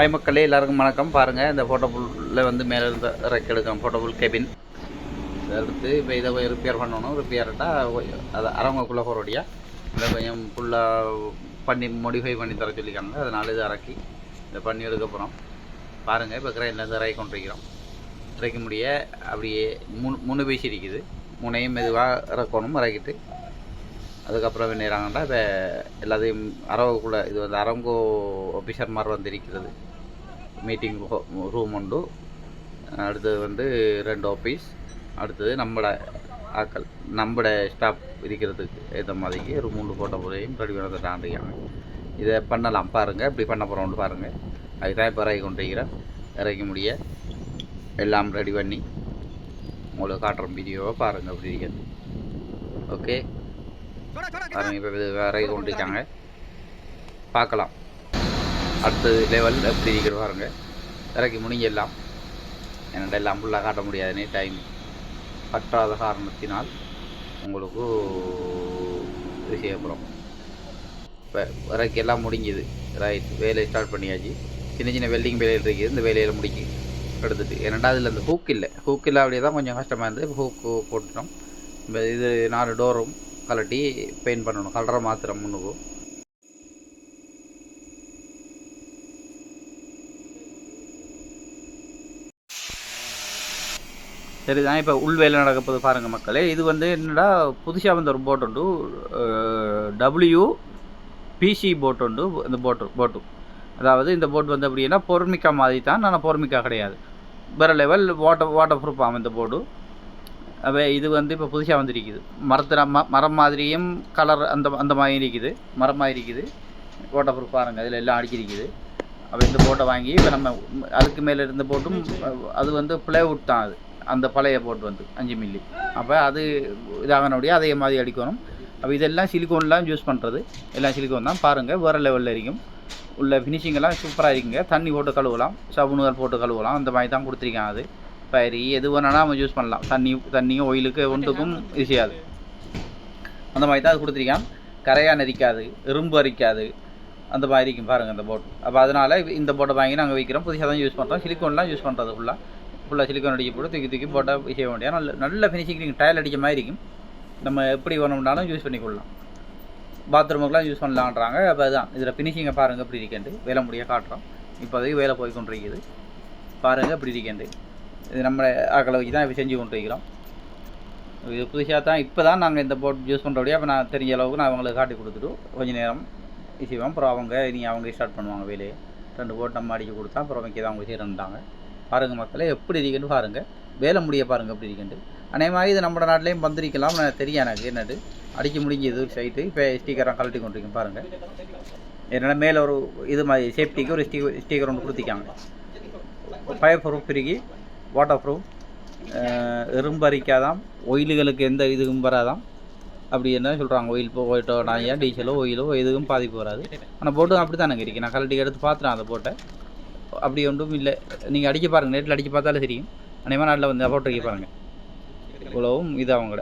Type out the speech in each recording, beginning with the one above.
Hi மக்களே எல்லாருக்கும் வணக்கம். பாருங்கள் இந்த ஃபோட்டோ வந்து மேலே இருந்த ரெக் எடுக்கணும் ஃபோட்டோ கேபின் கெபின் எடுத்து இப்போ இதை போய் ரிப்பேர் பண்ணணும். ரிப்பேர்ட்டா அது அரவங்கக்குள்ளே போகிறோடியா இதை கொஞ்சம் ஃபுல்லாக பண்ணி மோடிஃபை பண்ணி தர சொல்லியிருக்காங்க. அதனால் இது இறக்கி இதை பண்ணி எடுக்க போகிறோம் பாருங்கள் இப்போ கிரைண்ட்லேருந்து இறக்கி கொண்டிருக்கிறோம். இறக்க முடிய அப்படியே மூணு மூணு பீஸ் இருக்குது. மூணையும் மெதுவாக இறக்கணும் இறக்கிட்டு. அதுக்கப்புறம் என்ன செய்கிறாங்கன்னா இப்போ எல்லாத்தையும் அரவுக்குள்ளே இது வந்து அரங்கோ ஆஃபீஸர் மாதிரி வந்து இருக்கிறது. மீட்டிங் ரூம் உண்டு. அடுத்தது வந்து ரெண்டு ஆஃபீஸ் அடுத்தது நம்மட ஆக்கள் நம்மட ஸ்டாஃப் இருக்கிறதுக்கு ஏற்ற மாதிரிக்கு ஒரு மூணு போட்ட முறையும் ரெடி பண்ண தாண்டிக்காங்க இதை பண்ணலாம். பாருங்கள் இப்படி பண்ண போகிறோம்னு பாருங்கள் அதுதான் இப்போ இறக்கி கொண்டிருக்கிறேன் இறக்கி இறக்க முடிய எல்லாம் ரெடி பண்ணி உங்களுக்கு காட்டுற வீடியோவை பாருங்கள் அப்படி இருக்கிறது. ஓகே பாருங்கள் இப்போ இறக்கி கொண்டிருக்காங்க. பார்க்கலாம். அடுத்தது லெவலில் எப்படி இருக்கிற பாருங்க. இறக்கி முடிஞ்சிடலாம் என்னோட எல்லாம் ஃபுல்லாக காட்ட முடியாதுனே டைம் பற்றாத காரணத்தினால் உங்களுக்கு இது இப்போ இறக்கி எல்லாம் முடிஞ்சுது. ரைட் வேலையை ஸ்டார்ட் பண்ணியாச்சு. சின்ன சின்ன வெல்டிங் வேலையில் இருக்குது இந்த வேலையில் முடிக்கி எடுத்துட்டு ஏன்னாண்டா அதில் அந்த ஹூக் இல்லை. ஹூக் இல்லை அப்படியே தான் கொஞ்சம் கஷ்டமாக இருந்து ஹூக்கு போட்டுட்டோம். இப்போ இது நாலு டோரும் கலட்டி பெயிண்ட் பண்ணணும். கலரை மாத்திரம் முன்னுக்கும் சரிதான். இப்போ உள்வேலை நடக்க போது பாருங்கள் மக்களே இது வந்து என்னடா புதுசாக வந்த ஒரு போட் உண்டு. டபிள்யூ பிசி போட் உண்டு. இந்த போட்டு போட்டு அதாவது இந்த போட் வந்து அப்படின்னா பொறுமிக்கா மாதிரி தான் ஆனால் பொறுமிக்கா கிடையாது. வேறு லெவல் வாட்டர் வாட்டர் ப்ரூஃப் ஆகும் இந்த போர்டு அப்போ இது வந்து இப்போ புதுசாக வந்திருக்குது. மரத்தில் ம மரம் மாதிரியும் கலர் அந்த அந்த மாதிரி இருக்குது. மரம் மாதிரி இருக்குது. வாட்டர் ப்ரூஃப் பாருங்கள் அதில் எல்லாம் அடிச்சிருக்குது. அப்போ இந்த போட்டை வாங்கி இப்போ நம்ம அதுக்கு மேலே இருந்த போட்டும் அது வந்து ப்ளேவுட் தான் அது. அந்த பழைய போட் வந்து அஞ்சு மில்லி அப்போ அது இதாகனோடைய அதே மாதிரி அடிக்கணும். அப்போ இதெல்லாம் சிலிக்கோன்லாம் யூஸ் பண்ணுறது எல்லாம் சிலிக்கோன் தான். பாருங்கள் வேறு லெவலில் இருக்கும் உள்ள ஃபினிஷிங்கெல்லாம் சூப்பராக இருக்குங்க. தண்ணி போட்டு கழுவலாம். சபுனுகள் போட்டு கழுவலாம். அந்த மாதிரி தான் கொடுத்துருக்காங்க அது. பயிரி எது வேணாலும் நம்ம யூஸ் பண்ணலாம். தண்ணி தண்ணியும் ஒயிலுக்கு ஒன்றுக்கும் ஈஸியாது அந்த மாதிரி தான் அது கொடுத்துருக்கான் கரையான் அரிக்காது எறும்பு அரிக்காது. அந்த மாதிரி இருக்கும் பாருங்கள் அந்த போட் அப்போ அதனால் இந்த போட்டை வாங்கி நாங்கள் வைக்கிறோம். புதுசாக தான் யூஸ் பண்ணுறோம் சிலிக்கோன்லாம் யூஸ் பண்ணுறது ஃபுல்லாக ஃபுல்லாக சிலிக்கன் அடிக்க போட்டு தூக்கி தூக்கி போட்டால் செய்ய வேண்டிய நல்ல நல்ல ஃபினிஷிங் டயல் அடிக்க மாதிரி இருக்கும். நம்ம எப்படி வேணும்னாலும் யூஸ் பண்ணிக்கொள்ளலாம் பாத்ரூமுக்கெலாம் யூஸ் பண்ணலான்றாங்க. அப்போ அதுதான் இதில் ஃபினிஷிங்கை பாருங்கள் எப்படி இருக்கேன்ட்டு. வேலை முடிய காட்டுறோம். இப்போதைக்கு வேலை போய் கொண்டிருக்குது. பாருங்கள் இப்படி இருக்கேன்ட்டு. இது நம்ம ஆக்களை வச்சு தான் இப்போ செஞ்சு கொண்டிருக்கிறோம். இது புதுசாக தான் இப்போ தான் நாங்கள் இந்த போட் யூஸ் பண்ணுறபடியே அப்போ நான் தெரிஞ்ச அளவுக்கு நான் அவங்களுக்கு காட்டி கொடுத்துட்டு கொஞ்சம் நேரம் செய்வோம் அப்புறம் அவங்க இனி அவங்க ஸ்டார்ட் பண்ணுவாங்க வேலையை. ரெண்டு போட் நம்ம அடிக்க கொடுத்தா அப்புறம் வைக்க தான் அவங்க செய்கிறேன்ட்டாங்க பாருங்கள் மக்களே எப்படி இருக்குன்னு பாருங்கள் வேலை முடிய பாருங்கள் எப்படி இருக்குன்ட்டு மாதிரி இது நம்ம நாட்டிலையும் வந்திருக்கலாம் நான் தெரியும் எனக்கு என்னது? அடிக்க முடிஞ்சது ஒரு சைட்டு இப்போ ஸ்டீக்கராக கழட்டி கொண்டிருக்கேன் பாருங்கள் என்னென்னா மேலே ஒரு இது மாதிரி சேஃப்டிக்கு ஒரு ஸ்டீ ஸ்டீக்கர் ஒன்று கொடுத்துக்காங்க ஃபயர் ப்ரூஃப் பிரிக்கி வாட்டர் ப்ரூஃப் எறும்பு அரிக்காதாம் ஒயிலுகளுக்கு எந்த இதுவும் வராதாம். அப்படி என்ன சொல்கிறாங்க ஒயில் போயிட்டோ போயிட்டோம்னா ஏன் டீசலோ ஒயிலோ எதுவும் பாதிப்பு வராது. ஆனால் போட்டும் அப்படி தானே இருக்கு. நான் கலட்டி எடுத்து பார்த்துட்டேன் அந்த போட்டை அப்படி ஒன்றும் இல்லை. நீங்கள் அடிக்க பாருங்கள் நேரில் அடிக்க பார்த்தாலே தெரியும். அநேகமாக நாட்டில் வந்து போட்டு பாருங்கள் இவ்வளவும் இது அவங்கள.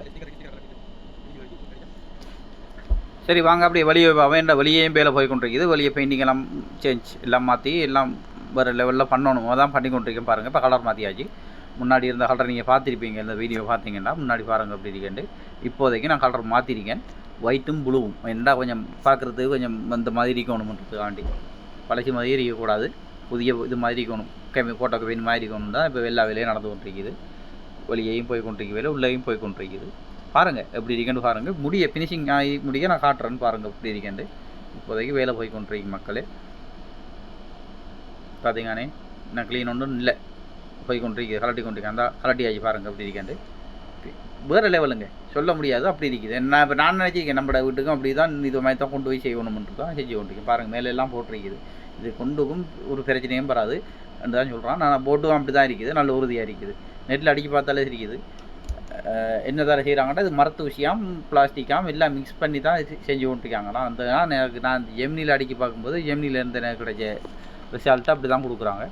சரி வாங்க அப்படியே வெளியே அவன் வெளியேயும் பேல போய் கொண்டிருக்குது. வெளியே பெயிண்டிங் எல்லாம் சேஞ்ச் எல்லாம் மாற்றி எல்லாம் வேறு லெவலில் பண்ணணும். அதான் பண்ணி கொண்டிருக்கேன் பாருங்கள் இப்போ கலர் மாற்றியாச்சு முன்னாடி இருந்த கலர் நீங்கள் பார்த்துருப்பீங்க. இந்த வீடியோ பார்த்தீங்கன்னா முன்னாடி பாருங்கள் அப்படி இருக்கேன்ட்டு. இப்போதைக்கு நான் கலர் மாற்றிருக்கேன் ஒயிட்டும் ப்ளூவும் என்னடா கொஞ்சம் பார்க்குறதுக்கு கொஞ்சம் இந்த மாதிரி இருக்கணும்ன்றது ஆண்டி பழசி மாதிரி இருக்கக்கூடாது. புதிய இது மாதிரி இருக்கணும். கெமி ஃபோட்டோ கெமின் மாதிரி இருக்கணும் தான் இப்போ எல்லா வேலையும் நடந்து கொண்டிருக்குது. வெளியையும் போய் கொண்டிருக்க வேலை உள்ளேயும் போய் கொண்டிருக்குது. பாருங்கள் எப்படி இருக்கேன்னு பாருங்கள் முடிய ஃபினிஷிங் ஆகி முடிய நான் காட்டுறேன்னு பாருங்கள் எப்படி இருக்கேன்ட்டு இப்போதைக்கு வேலை போய் கொண்டிருக்கு மக்களே. பார்த்தீங்கன்னே நான் க்ளீன் ஒன்றும் இல்லை. போய் கொண்டிருக்கு கலட்டி கொண்டிருக்கேன். அந்த கலட்டி ஆகி பாருங்கள் அப்படி இருக்காண்டு வேறு லெவலுங்க சொல்ல முடியாது அப்படி இருக்குது. நான் இப்போ நான் நினச்சிருக்கேன் நம்ம வீட்டுக்கும் அப்படி தான் இது மாதிரி தான் கொண்டு போய் செய்யணும்னு தான் செஞ்சு கொண்டிருக்கேன். பாருங்கள் மேலே எல்லாம் போட்டிருக்குது. இது கொண்டுக்கும் ஒரு பிரச்சனையும் வராது தான் சொல்கிறான் நான் போட்டும் அப்படி தான் இருக்குது நல்ல உறுதியாக இருக்குது. நெட்டில் அடிக்க பார்த்தாலே இருக்குது என்ன தர செய்கிறாங்கன்னா இது மரத்து விஷயம் பிளாஸ்டிக்காம் எல்லாம் மிக்ஸ் பண்ணி தான் செஞ்சு கொண்டிருக்காங்களாம் அந்த எனக்கு நான் எம்னியில் அடிக்க பார்க்கும்போது ஜெமினியில் இருந்து எனக்கு கிடைச்ச ரிசல்ட்டு அப்படி தான் கொடுக்குறாங்க.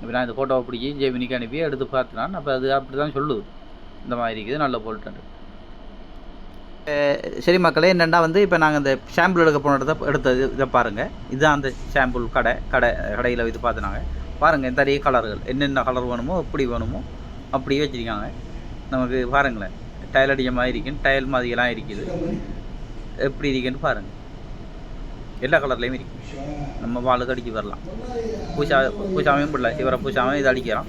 இப்போ நான் இந்த ஃபோட்டோவை பிடிச்சி ஜெமினிக்கு அனுப்பி எடுத்து பார்த்தேன் அப்போ அது அப்படி தான் சொல்லுது. இந்த மாதிரி இருக்குது நல்ல போல்ட்டு சரி மக்களே என்னென்னா வந்து இப்போ நாங்கள் இந்த ஷாம்பிள் எடுக்க போன இடத்த எடுத்தது இதை பாருங்கள் இதுதான் அந்த ஷாம்பிள் கடை கடை கடையில் இது பார்த்துனாங்க பாருங்கள் இந்த நிறைய கலர்கள். என்னென்ன கலர் வேணுமோ எப்படி வேணுமோ அப்படியே வச்சுருக்காங்க. நமக்கு பாருங்களேன் டயல் அடிக்க மாதிரி இருக்குன்னு டைல் மாதிரிலாம் இருக்குது. எப்படி இருக்குன்னு பாருங்கள் எல்லா கலர்லேயும் இருக்கு நம்ம வாளுக்கு அடிக்க வரலாம் பூசா பூசாமையும் பிள்ளை சிவரை பூசாமையும் இது அடிக்கலாம்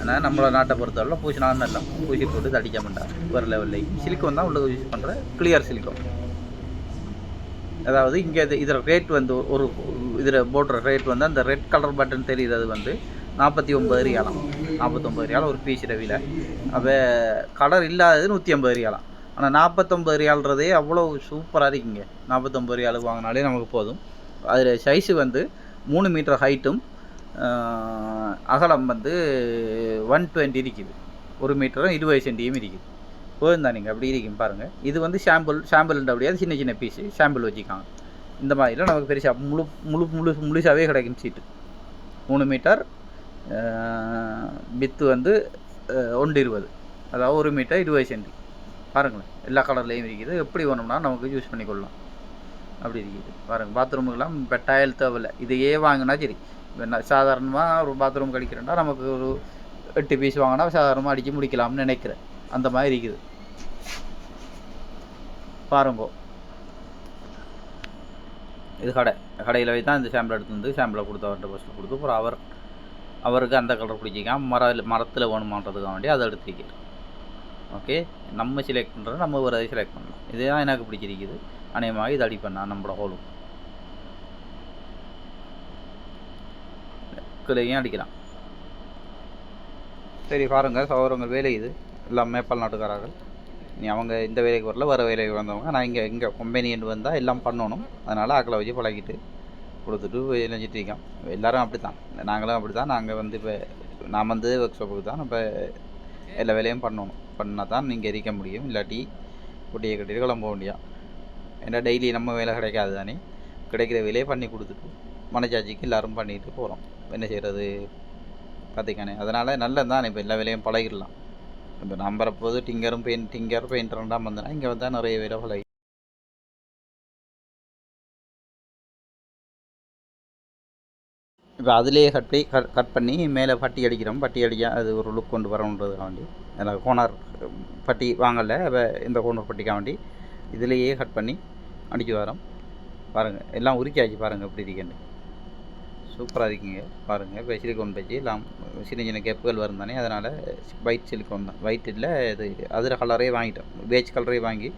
ஆனால் நம்மளோட நாட்டை பொறுத்தவரை பூசினாலும் நல்லா பூசி போட்டு இது அடிக்க மாட்டாங்க வேறு லெவலில் சிலிக்கோன் தான் உள்ள யூஸ் பண்ணுற கிளியர் சிலிக்கோன் அதாவது இங்கே இது இதில் ரேட் வந்து ஒரு இதில் போடுற ரேட் வந்து அந்த ரெட் கலர் பட்டன் தெரிகிறது வந்து நாற்பத்தி ஒம்பது ரியாலாம் நாற்பத்தொம்பது ரியாலம் ஒரு பீஸ் ரவியில் அப்போ கலர் இல்லாதது நூற்றி ஐம்பது ரியாலாம் ஆனால் நாற்பத்தொம்பது ரியால்ன்றதே அவ்வளோ சூப்பராக இருக்குங்க. நாற்பத்தொம்பது ரியாலுக்கு வாங்கினாலே நமக்கு போதும். அதில் சைஸு வந்து மூணு மீட்டர் ஹைட்டும் அகலம் வந்து ஒன் டுவெண்ட்டி இருக்குது. ஒரு மீட்டரும் இருபது சென்டியும் இருக்குது. போதும் நீங்கள் அப்படி இருக்கும் பாருங்கள் இது வந்து ஷாம்பிள் ஷாம்பிள்ன்ற அப்படியாது சின்ன சின்ன பீஸு ஷாம்பிள் வச்சுக்காங்க. இந்த மாதிரிலாம் நமக்கு பெருசாக முழு முழு முழு முழுசாகவே கிடைக்கும் சீட்டு மூணு மீட்டர் வித்து வந்து ஒன்று இருபது. அதாவது ஒரு மீட்டர் இருபது சென்டி பாருங்களேன். எல்லா கலர்லேயும் இருக்குது. எப்படி வேணும்னா நமக்கு யூஸ் பண்ணிக்கொள்ளலாம். அப்படி இருக்குது. பாருங்கள் பாத்ரூமுக்கெல்லாம் இப்போ டயல் தேவையில்லை. இதையே வாங்கினா சரி. இப்போ என்ன சாதாரணமாக ஒரு பாத்ரூம் கடிக்கிறேன்னா நமக்கு ஒரு எட்டு பீஸ் வாங்கினா சாதாரணமாக அடித்து முடிக்கலாம்னு நினைக்கிறேன். அந்த மாதிரி இருக்குது. பாருங்கோ. இது கடை. கடையில் போய் தான் இந்த சாம்பிள் எடுத்து வந்து சாம்பிளை கொடுத்து அவர்கிட்ட ஃபஸ்ட்டு கொடுத்து அப்புறம் அவர் அவருக்கு அந்த கலர் பிடிச்சிக்காம மர மரத்தில் வேணுமான்றதுக்காக வேண்டி அதை எடுத்துக்கிறேன் ஓகே? நம்ம செலக்ட் பண்ணுறது நம்ம ஒரு அதை செலக்ட் பண்ணலாம் இதுதான் எனக்கு பிடிச்சிருக்குது. அநேகமாக இது அடிப்பேன் நான் நம்மளோட ஹோலும் கிளையும் அடிக்கலாம். சரி பாருங்கள் சகோதரங்க வேலை இது. எல்லாம் மேப்பால் நாட்டுக்காரர்கள். நீ அவங்க இந்த வேலைக்கு வரல வர வேலைக்கு வந்தவங்க. நான் இங்கே இங்கே கம்பெனின்னு வந்தால் எல்லாம் பண்ணணும். அதனால் ஆக்களை வச்சு பழகிட்டு கொடுத்துட்டு இணைஞ்சிட்டு இருக்கோம் எல்லோரும் அப்படி தான் நாங்களும் அப்படி தான் நாங்கள் வந்து இப்போ நான் வந்து ஒர்க் ஷாப்புக்கு தான் இப்போ எல்லா வேலையும் பண்ணணும். பண்ணால் தான் நீங்கள் எரிக்க முடியும். இல்லாட்டி குட்டியை கட்டிட்டு கிளம்ப முடியா ஏன்னா டெய்லி நம்ம வேலை கிடைக்காது தானே? கிடைக்கிற வேலையை பண்ணி கொடுத்துட்டு மனச்சாட்சிக்கு எல்லோரும் பண்ணிட்டு போகிறோம் என்ன செய்கிறது பார்த்திக்கானே. அதனால் நல்லது தான். இப்போ எல்லா வேலையும் பழகிடலாம். இப்போ நான் வரப்போது டிங்கரும் பெயிண்ட் டிங்கர் பெயிண்டர்லாம் வந்தேன்னா இங்கே வந்தால் நிறைய வேலை பழகி இப்போ அதுலேயே கட் பண்ணி கட் கட் பண்ணி மேலே பட்டி அடிக்கிறோம். பட்டி அடிக்க அது ஒரு லுக் கொண்டு வரணுன்றதுக்காக எனக்கு கோனார் பட்டி வாங்கலை. இப்போ இந்த கோனர் பட்டிக்காக வேண்டி இதுலேயே கட் பண்ணி அடிக்க வரோம். பாருங்கள் எல்லாம் உருக்கியாச்சு பாருங்கள் எப்படி இருக்கேன்னு. சூப்பராக இருக்குங்க. பாருங்கள் இப்போ சிலிக்கோன் பச்சு எல்லாம் சின்ன சின்ன கேப்புகள் வரும் தானே. அதனால் ஒயிட் சிலிக்கோன் தான். ஒயிட் இல்லை இது அதிர கலரே வாங்கிட்டோம். பேஜ் கலரே வாங்கி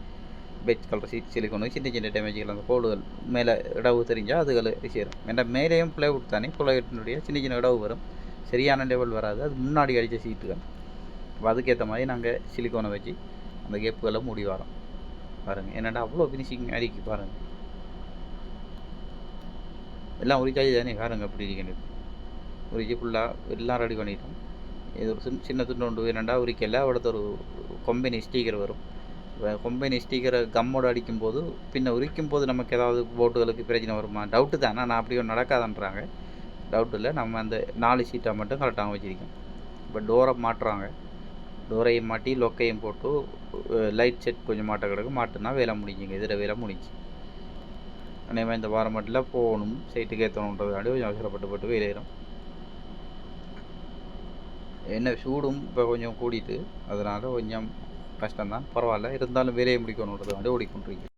பெட் கலர் சீட் சிலிக்கோனு சின்ன சின்ன டேமேஜ்கள் அந்த கோடுகள் மேலே இடவு தெரிஞ்சால் அதுகள் சேரும். ஏன்னா மேலேயும் பிளேவுட் தானே பிளைவுட்டினுடைய சின்ன சின்ன இடவு வரும். சரியான லெவல் வராது. அது முன்னாடி அடித்த சீட்டுகள் அப்போ அதுக்கேற்ற மாதிரி நாங்கள் சிலிக்கோனை வச்சு அந்த கேப்புகளை மூடி வரோம். பாருங்கள் என்னடா அவ்வளோ ஃபினிஷிங் அடிக்கு பாருங்கள் எல்லாம் உரிக்காய் தானே பாருங்க அப்படி இருக்கணும் உரிச்சு ஃபுல்லாக எல்லாம் ரெடி பண்ணிட்டோம். இது ஒரு சின்ன சின்ன துண்டு உண்டு. என்னடா உரிக்கல? அவடத்த ஒரு கொம்பெனி ஸ்டீக்கர் வரும். கொம்பெனி ஸ்டீக்கரை கம்மோடு அடிக்கும்போது பின்ன உரிக்கும் போது நமக்கு ஏதாவது போட்டுகளுக்கு பிரச்சனை வருமா? டவுட்டு தான். நான் அப்படி நடக்காதன்றாங்க. டவுட் இல்லை. நம்ம அந்த நாலு சீட்டை மட்டும் கரெக்டாக வச்சுருக்கோம். இப்போ டோரை மாட்டுறாங்க. டோரையும் மாட்டி லொக்கையும் போட்டு லைட் செட் கொஞ்சம் மாட்ட கிடக்கு. மாட்டுனா வேலை முடிஞ்சுங்க. இதில் வேலை முடிஞ்சு அநேகமாக இந்த வாரம் மட்டும் போகணும். சைட்டுக்கு ஏற்றணுன்றதுனால கொஞ்சம் அவசரப்பட்டு போட்டு வெளியேறும் என்ன சூடும் இப்போ கொஞ்சம் கூடிட்டு அதனால் கொஞ்சம் கஷ்டம்தான். பரவாயில்ல. இருந்தாலும் வேலையை முடிக்கணுன்றது முடிக்கணுன்றதுக்காண்டி ஓடிக்கொண்டிருக்கு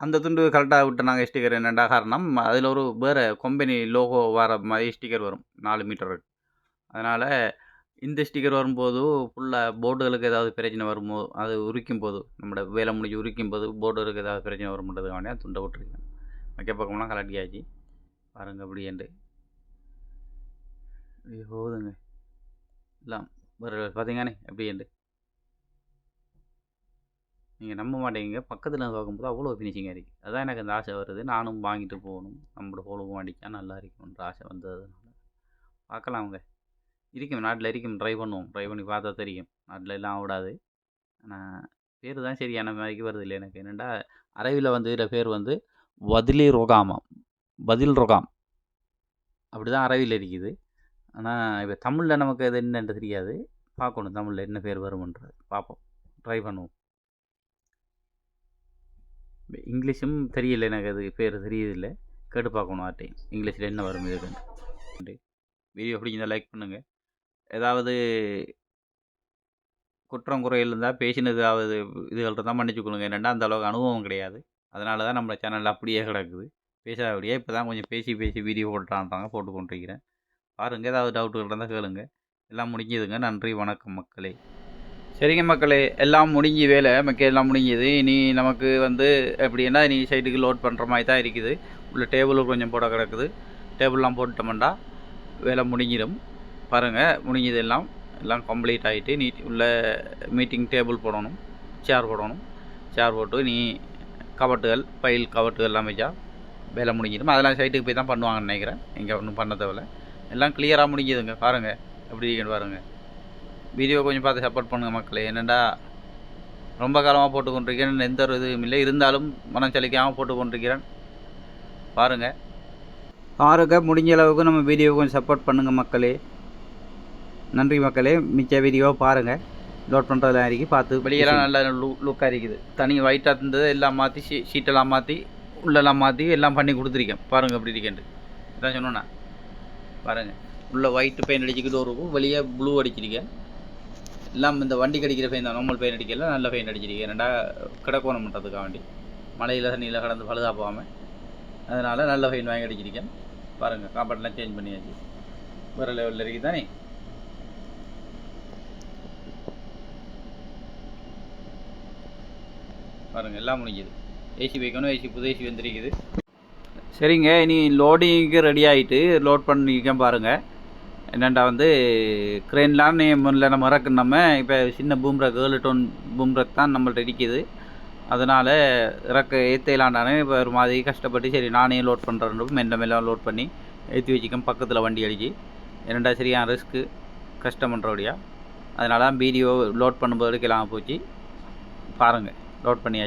அந்த துண்டு கரெக்டாக விட்டு நாங்கள் ஸ்டிக்கர் என்னென்னா காரணம்? அதில் ஒரு வேறு கம்பெனி லோகோ வர மாதிரி ஸ்டிக்கர் வரும். நாலு மீட்டருக்கு அதனால் இந்த ஸ்டிக்கர் வரும்போது ஃபுல்லாக போர்டுகளுக்கு ஏதாவது பிரச்சனை வருமோ அது உரிக்கும் போது நம்மளோட வேலை முடிஞ்சு உரிக்கும் போது போர்டுகளுக்கு ஏதாவது பிரச்சனை வரும்ன்றதுக்காக துண்டை விட்டுருக்கேன் வைக்க பக்கம்லாம் கலட்டியாச்சு பாருங்க அப்படின்ட்டு இப்படி போகுதுங்க. எல்லாம் வேறு பார்த்தீங்கன்னு எப்படின்ட்டு நீங்கள் நம்ப மாட்டேங்க பக்கத்தில் பார்க்கும்போது அவ்வளோ ஃபினிஷிங்காக இருக்குது அதான் எனக்கு அந்த ஆசை வருது. நானும் வாங்கிட்டு போகணும். நம்மளோட போலவும் அடித்தா நல்லா இருக்கும்ன்ற ஆசை வந்ததுனால. பார்க்கலாம் அவங்க. இருக்கும். நாட்டில் இருக்கும். ட்ரை பண்ணுவோம். ட்ரை பண்ணி பார்த்தா தெரியும். நாட்டில் எல்லாம் விடாது ஆனால் பேர் தான் சரியான மாதிரிக்கு வருது இல்லை எனக்கு. என்னென்னா அரபியில் வந்து இதில் பேர் வந்து வதிலி ரொகாமா. பதில் ரொகாம். அப்படி தான் அரபியில் இருக்குது. ஆனால் இப்போ தமிழில் நமக்கு அது என்னென்று தெரியாது. பார்க்கணும் தமிழில் என்ன பேர் வருமன்றது. பார்ப்போம். ட்ரை பண்ணுவோம். இங்கிலீஷும் தெரியல எனக்கு அது பேர் தெரியுதில்லை கேட்டு பார்க்கணும் ஆட்டையும் இங்கிலீஷில் என்ன வரும் இதுக்கு வீடியோ பிடிச்சிருந்தா லைக் பண்ணுங்கள் ஏதாவது குற்றம் குறைகள் இருந்தால் பேசினது ஏதாவது இதுகள் தான் மன்னிச்சு கொடுங்க என்னென்னா அந்த அளவுக்கு அனுபவம் கிடையாது. அதனால தான் நம்ம சேனலில் அப்படியே கிடக்குது. பேசாதபடியே இப்போ தான் கொஞ்சம் பேசி பேசி வீடியோ போட்டுறான்றாங்க போட்டு கொண்டிருக்கிறேன். பாருங்கள் ஏதாவது டவுட்டுகள் இருந்தால் கேளுங்க. எல்லாம் முடிஞ்சதுங்க. நன்றி. வணக்கம் மக்களே. சரிங்க மக்களே எல்லாம் முடிஞ்சி வேலை மக்கள் எல்லாம் முடிஞ்சது இனி நமக்கு வந்து எப்படின்னா இனி சைட்டுக்கு லோட் பண்ணுற மாதிரி தான் இருக்குது. உள்ள டேபிளும் கொஞ்சம் போட கிடக்குது. டேபிள்லாம் போட்டுட்டோம்டா வேலை முடிஞ்சிடும் பாருங்கள் முடிஞ்சது எல்லாம் எல்லாம் கம்ப்ளீட் ஆகிட்டு நீ உள்ள மீட்டிங் டேபிள் போடணும் சேர் போடணும். சேர் போட்டு நீ கவட்டுகள் பயில் கவட்டுகள் எல்லாம் வச்சா வேலை முடிஞ்சிடும் அதெல்லாம் சைட்டுக்கு போய் தான் பண்ணுவாங்கன்னு நினைக்கிறேன். இங்கே ஒன்றும் பண்ண தேவையில்ல. எல்லாம் கிளியராக முடிஞ்சதுங்க பாருங்கள் எப்படி இருக்குன்னு பாருங்கள் வீடியோ கொஞ்சம் பார்த்து சப்போர்ட் பண்ணுங்கள் மக்களே. என்னென்னா ரொம்ப காலமாக போட்டு கொண்டிருக்கிறேன் எந்த ஒரு இதுவும் இல்லை. இருந்தாலும் மனம் சலிக்காமல் போட்டு கொண்டிருக்கிறேன் பாருங்கள் பாருங்கள் முடிஞ்ச அளவுக்கு நம்ம வீடியோ கொஞ்சம் சப்போர்ட் பண்ணுங்கள் மக்களே. நன்றி மக்களே. மிச்ச வீடியோ பாருங்கள் லோட் பண்ணுறதுலாம் இறக்கி பார்த்து வெளியெல்லாம் நல்லா லு லுக்காக இருக்குது தனி ஒயிட்டாக இருந்தது எல்லாம் மாற்றி ஷீ ஷீட்டெல்லாம் மாற்றி உள்ளெல்லாம் மாற்றி எல்லாம் பண்ணி கொடுத்துருக்கேன். பாருங்கள் அப்படி இருக்கேன்ட்டு. இதான் சொன்னோண்ணா பாருங்கள் உள்ளே ஒயிட் பெயிண்ட் அடிச்சுக்கிட்டு ஒரு வெளியே ப்ளூ அடிச்சிருக்கேன். எல்லாம் இந்த வண்டி கடிக்கிற பெயின் தான். நார்மல் பெயிண்ட் அடிக்கல நல்ல பெயிண்ட் அடிச்சிருக்கேன் ரெண்டா கிடக்கோணம் பண்ணுறதுக்காக வேண்டி. மழையில் தண்ணியில் கடந்து பழுதாக போகாமல் அதனால் நல்ல பெயிண்ட் வாங்கி அடிச்சிருக்கேன். பாருங்கள் காம்பவுண்ட்லாம் சேஞ்ச் பண்ணியாச்சு. வேறு லெவலில் இருக்குது தானே? பாருங்கள் எல்லாம் முடிஞ்சுது. ஏசி வைக்கணும் ஏசி புது ஏசி வந்துருக்குது. சரிங்க இனி லோடிங்க்கு ரெடி ஆகிட்டு லோட் பண்ணிக்கேன் பாருங்கள் என்னெண்டா வந்து க்ரெயின்லாம் முன்னில் நம்ம இறக்கு நம்ம இப்போ சின்ன பூம்ரக் ஏழு டோன் பூம்ரக் தான் நம்மள்ட்ட இருக்குது அதனால் இறக்க ஏற்றலாண்டானே இப்போ ஒரு மாதிரி கஷ்டப்பட்டு சரி நானே லோட் பண்ணுறேன் மெல்ல மெல்ல லோட் பண்ணி ஏற்றி வச்சுக்கேன் பக்கத்தில் வண்டி அடிக்கி என்னடா சரியான ரிஸ்க்கு கஷ்டம் பண்ணுறபடியா அதனால தான் வீடியோ லோட் பண்ணும்போது கிளம்ப போச்சு. பாருங்கள் லோட் பண்ணியாச்சு.